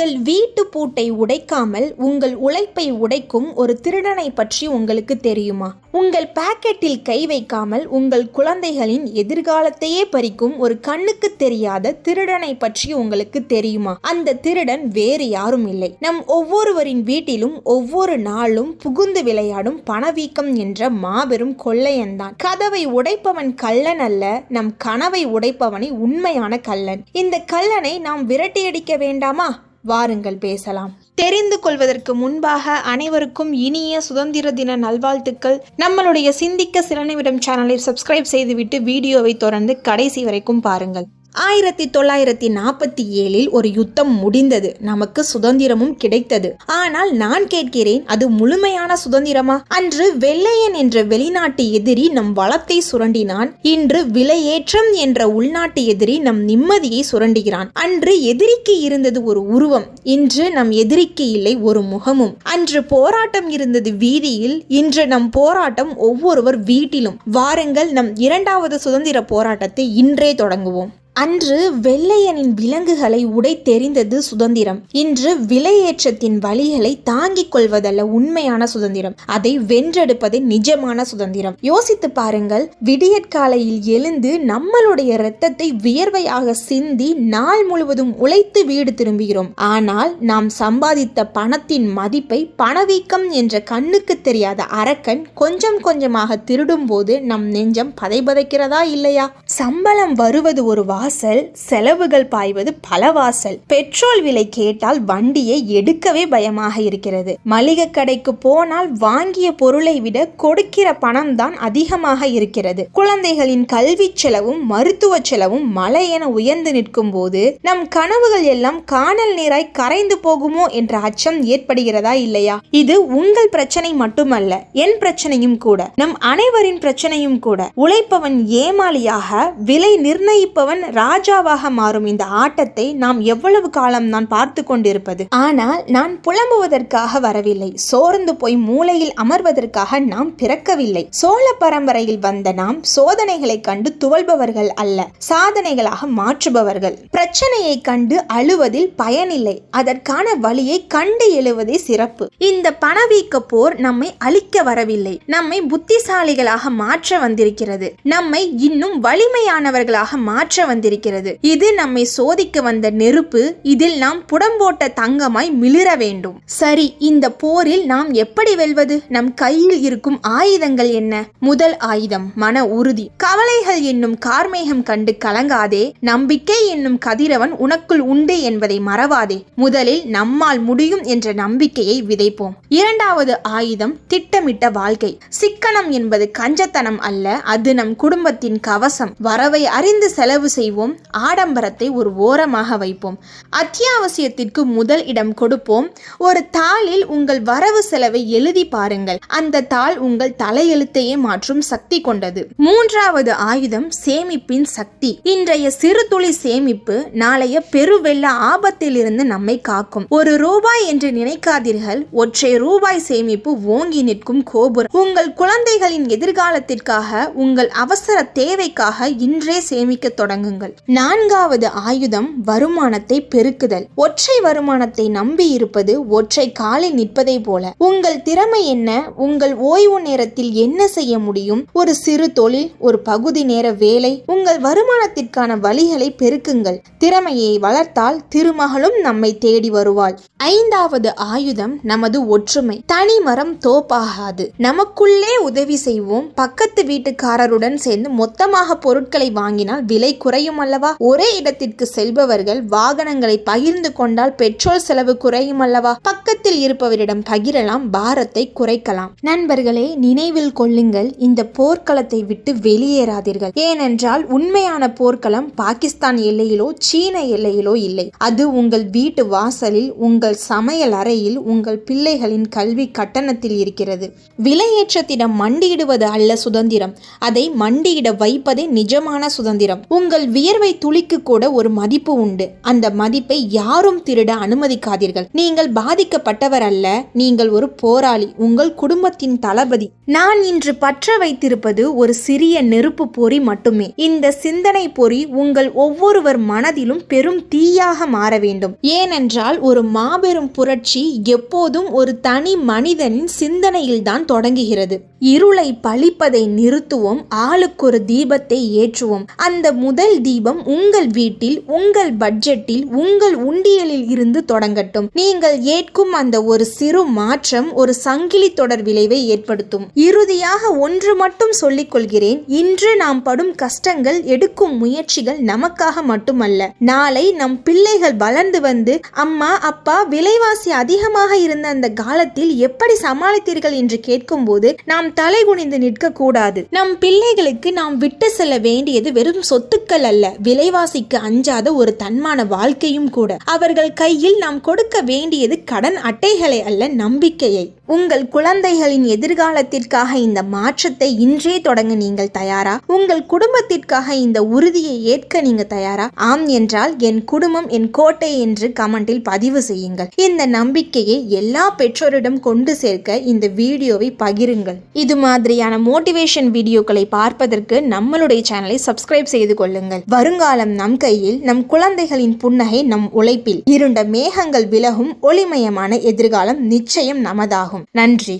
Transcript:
உங்கள் வீட்டு பூட்டை உடைக்காமல் உங்கள் உழைப்பை உடைக்கும் ஒரு திருடனை பற்றி உங்களுக்கு தெரியுமா? உங்கள் பாக்கெட்டில் கை வைக்காமல் உங்கள் குழந்தைகளின் எதிர்காலத்தையே பறிக்கும் ஒரு கண்ணுக்கு தெரியாத திருடனை பற்றி உங்களுக்கு தெரியுமா? அந்த திருடன் வேறு யாரும் இல்லை. நம் ஒவ்வொருவரின் வீட்டிலும் ஒவ்வொரு நாளும் புகுந்து விளையாடும் பணவீக்கம் என்ற மாபெரும் கொள்ளையன்தான். கதவை உடைப்பவன் கள்ளன் அல்ல நம் கனவை உடைப்பவனை உண்மையான கள்ளன். இந்த கள்ளனை நாம் விரட்டியடிக்க வேண்டாமா? வாருங்கள் பேசலாம். தெரிந்து கொள்வதற்கு முன்பாக அனைவருக்கும் இனிய சுதந்திர தின நல்வாழ்த்துக்கள். நம்மளுடைய சிந்திக்க சில நிமிடம் சேனலை சப்ஸ்கிரைப் செய்துவிட்டு வீடியோவை தொடர்ந்து கடைசி வரைக்கும் பாருங்கள். ஆயிரத்தி தொள்ளாயிரத்தி நாற்பத்தி ஏழில் ஒரு யுத்தம் முடிந்தது. நமக்கு சுதந்திரமும் கிடைத்தது. ஆனால் நான் கேட்கிறேன் அது முழுமையான சுதந்திரமா? அன்று வெள்ளையன் என்ற வெளிநாட்டு எதிரி நம் வளத்தை சுரண்டினான். இன்று விலையேற்றம் என்ற உள்நாட்டு எதிரி நம் நிம்மதியை சுரண்டுகிறான். அன்று எதிரிக்கு இருந்தது ஒரு உருவம் இன்று நம் எதிரிக்கு இல்லை ஒரு முகமும். அன்று போராட்டம் இருந்தது வீதியில் இன்று நம் போராட்டம் ஒவ்வொருவர் வீட்டிலும். வாருங்கள் நம் இரண்டாவது சுதந்திர போராட்டத்தை இன்றே தொடங்குவோம். அன்று வெள்ளையனின் விலங்குகளை உடைத்தெறிந்தது சுதந்திரம். இன்று விலையேற்றத்தின் வழிகளை தாங்கிக் கொள்வதல்ல உண்மையான சுதந்திரம். அதை வென்றெடுப்பது நிஜமான சுதந்திரம். யோசித்து பாருங்கள் விடியற்காலையில் எழுந்து நம்மளுடைய இரத்தத்தை வியர்வையாக சிந்தி நாள் முழுவதும் உழைத்து வீடு திரும்புகிறோம். ஆனால் நாம் சம்பாதித்த பணத்தின் மதிப்பை பணவீக்கம் என்ற கண்ணுக்கு தெரியாத அரக்கன் கொஞ்சம் கொஞ்சமாக திருடும் போது நம் நெஞ்சம் பதைபதைக்கிறதா இல்லையா? சம்பளம் வருவது ஒரு வாசல் செலவுகள் பாய்வது பல வாசல். பெட்ரோல் விலை கேட்டால் வண்டியை எடுக்கவே பயமாக இருக்கிறது. மளிகை கடைக்கு போனால் வாங்கிய பொருளை விட கொடுக்கிற பணம் தான் அதிகமாக இருக்கிறது. குழந்தைகளின் கல்வி செலவும் மருத்துவ செலவும் மலை என உயர்ந்து நிற்கும் போது நம் கனவுகள் எல்லாம் காணல் நீராய் கரைந்து போகுமோ என்ற அச்சம் ஏற்படுகிறதா இல்லையா? இது உங்கள் பிரச்சனை மட்டுமல்ல என் பிரச்சனையும் கூட. நம் அனைவரின் பிரச்சனையும் கூட. உழைப்பவன் ஏமாளியாக விலை நிர்ணயிப்பவன் ராஜாவாக மாறும் இந்த ஆட்டத்தை நாம் எவ்வளவு காலம் நான் பார்த்து கொண்டிருப்பது? ஆனால் நான் புலம்புவதற்காக வரவில்லை. சோர்ந்து போய் மூலையில் அமர்வதற்காக நாம் பிறக்கவில்லை. சோழ பரம்பரையில் வந்த நாம் சோதனைகளை கண்டு துவல்பவர்கள் அல்ல சாதனைகளாக மாற்றுபவர்கள். பிரச்சனையை கண்டு அழுவதில் பயனில்லை. அதற்கான வழியை கண்டு எழுவதே சிறப்பு. இந்த பணவீக்க போர் நம்மை அழிக்க வரவில்லை. நம்மை புத்திசாலிகளாக மாற்ற வந்திருக்கிறது. நம்மை இன்னும் வலிமையானவர்களாக மாற்ற வந்திருக்கிறது. இது நம்மை சோதிக்க வந்த நெருப்பு இதில் நாம் புடம்போட்ட தங்கமாய் மிளிர வேண்டும். சரி இந்த போரில் நாம் எப்படி வெல்வது? நம் கையில் இருக்கும் ஆயுதங்கள் என்ன? முதல் ஆயுதம் மன உறுதி. கவலைகள் என்னும் கார்மேகம் கண்டு கலங்காதே. நம்பிக்கை என்னும் கதிரவன் உனக்குள் உண்டு என்பதை மறவாதே. முதலில் நம்மால் முடியும் என்ற நம்பிக்கையை விதைப்போம். இரண்டாவது ஆயுதம் திட்டமிட்ட வாழ்க்கை. சிக்கனம் என்பது கஞ்சத்தனம் அல்ல அது நம் குடும்பத்தின் கவசம். வரவை அறிந்து செலவு செய்வோம். ஆடம்பரத்தை ஒரு ஓரமாக வைப்போம். அத்தியாவசியத்திற்கு முதல் இடம் கொடுப்போம். ஒரு தாளில் உங்கள் வரவு செலவை எழுதி பாருங்கள். அந்த தாள் உங்கள் தலையெழுத்தையே மாற்றும் சக்தி கொண்டது. மூன்றாவது ஆயுதம் சேமிப்பின் சக்தி. இன்றைய சிறு துளி சேமிப்பு நாளைய பெருவெள்ள ஆபத்திலிருந்து நம்மை காக்கும். ஒரு ரூபாய் என்று நினைக்காதீர்கள். ஒற்றை ரூபாய் சேமிப்பு ஓங்கி நிற்கும் கோபுரம். உங்கள் குழந்தைகளின் எதிர்காலத்திற்காக உங்கள் அவசர தேவைக்காக இன்றே சேமிக்க தொடங்குங்கள். நான்காவது ஆயுதம் வருமானத்தை பெருக்குதல். ஒற்றை வருமானத்தை நம்பி இருப்பது ஒற்றை காலில் நிற்பதை போல. உங்கள் திறமை என்ன? உங்கள் ஓய்வு நேரத்தில் என்ன செய்ய முடியும்? ஒரு சிறு தொழில் ஒரு பகுதி நேர வேலை உங்கள் வருமானத்திற்கான வழிகளை பெருக்குங்கள். திறமையை வளர்த்தால் திருமகளும் நம்மை தேடி வருவாள். ஐந்தாவது ஆயுதம் நமது ஒற்றுமை. தனி மரம் தோப்பாகாது. நமக்குள்ளே உதவி செய்வோம். பக்கத்து வீட்டுக்காரருடன் சேர்ந்து மொத்தமாக பொருட்களை வாங்கினால் விலை குறையும். அல்லவா ஒரே இடத்திற்கு செல்பவர்கள் வாகனங்களை பகிர்ந்து கொண்டால் பெட்ரோல் செலவு குறையும் அல்லவா பக்கத்து பக்கத்தில் இருப்பவரிடம் பகிரலாம் பாரத்தை குறைக்கலாம். நண்பர்களே நினைவில் கொள்ளுங்கள் இந்த போர்க்களத்தை விட்டு வெளியேறாதீர்கள். ஏனென்றால் உண்மையான போர்க்களம் பாகிஸ்தான் எல்லையிலோ சீன எல்லையிலோ இல்லை. அது உங்கள் வீட்டு வாசலில் உங்கள் சமையல் அறையில் உங்கள் பிள்ளைகளின் கல்வி கட்டணத்தில் இருக்கிறது. விலையேற்றத்திடம் மண்டியிடுவது அல்ல சுதந்திரம். அதை மண்டியிட வைப்பதே நிஜமான சுதந்திரம். உங்கள் வியர்வை துளிக்கு கூட ஒரு மதிப்பு உண்டு. அந்த மதிப்பை யாரும் திருட அனுமதிக்காதீர்கள். நீங்கள் பாதிக்கப்பட்ட இப்படிப்பட்டவர் அல்ல நீங்கள் ஒரு போராளி உங்கள் குடும்பத்தின் தளபதி. நான் இன்று பற்ற வைத்திருப்பது ஒரு சிறிய நெருப்பு பொறி மட்டுமே. இந்த சிந்தனை பொறி உங்கள் ஒவ்வொருவர் மனதிலும் பெரும் தீயாக மாற வேண்டும். ஏனென்றால் ஒரு மாபெரும் புரட்சி எப்போதும் ஒரு தனி மனிதனின் சிந்தனையில்தான் தொடங்குகிறது. இருளை பழிப்பதை நிறுத்துவோம் ஆளுக்கொரு தீபத்தை ஏற்றுவோம். அந்த முதல் தீபம் உங்கள் வீட்டில் உங்கள் பட்ஜெட்டில் உங்கள் உண்டியலில் இருந்து தொடங்கட்டும். நீங்கள் ஏற்கும் அந்த ஒரு சிறு மாற்றம் ஒரு சங்கிலி தொடர் விளைவை ஏற்படுத்தும். இறுதியாக ஒன்று மட்டும் சொல்லிக் கொள்கிறேன் இன்று நாம் படும் கஷ்டங்கள் எடுக்கும் முயற்சிகள் நமக்காக மட்டுமல்ல. நாளை நம் பிள்ளைகள் வளர்ந்து வந்து அம்மா அப்பா விலைவாசி அதிகமாக இருந்த அந்த காலத்தில் எப்படி சமாளித்தீர்கள் என்று கேட்கும்போது நாம் தலை குனிந்து நிற்க கூடாது நம் பிள்ளைகளுக்கு நாம் விட்டு செல்ல வேண்டியது வெறும் சொத்துக்கள் அல்ல. விலைவாசிக்கு அஞ்சாத ஒரு தன்மான வாழ்க்கையும் கூட. அவர்கள் கையில் நாம் கொடுக்க வேண்டியது கடன் அட்டைகளை அல்ல நம்பிக்கையை. உங்கள் குழந்தைகளின் எதிர்காலத்திற்காக இந்த மாற்றத்தை இன்றே தொடங்க நீங்கள் தயாரா? உங்கள் குடும்பத்திற்காக இந்த உறுதியை ஏற்க நீங்க தயாரா? ஆம் என்றால் என் குடும்பம் என் கோட்டை என்று கமெண்டில் பதிவு செய்யுங்கள். இந்த நம்பிக்கையை எல்லா பெற்றோரிடம் கொண்டு சேர்க்க இந்த வீடியோவை பகிருங்கள். இது மாதிரியான மோட்டிவேஷன் வீடியோக்களை பார்ப்பதற்கு நம்மளுடைய சேனலை சப்ஸ்கிரைப் செய்து கொள்ளுங்கள். வருங்காலம் நம் கையில் நம் குழந்தைகளின் புன்னகை நம் உழைப்பில். இருண்ட மேகங்கள் விலகும் ஒளிமயமான எதிர்காலம் நிச்சயம் நமதாகும். நன்றி.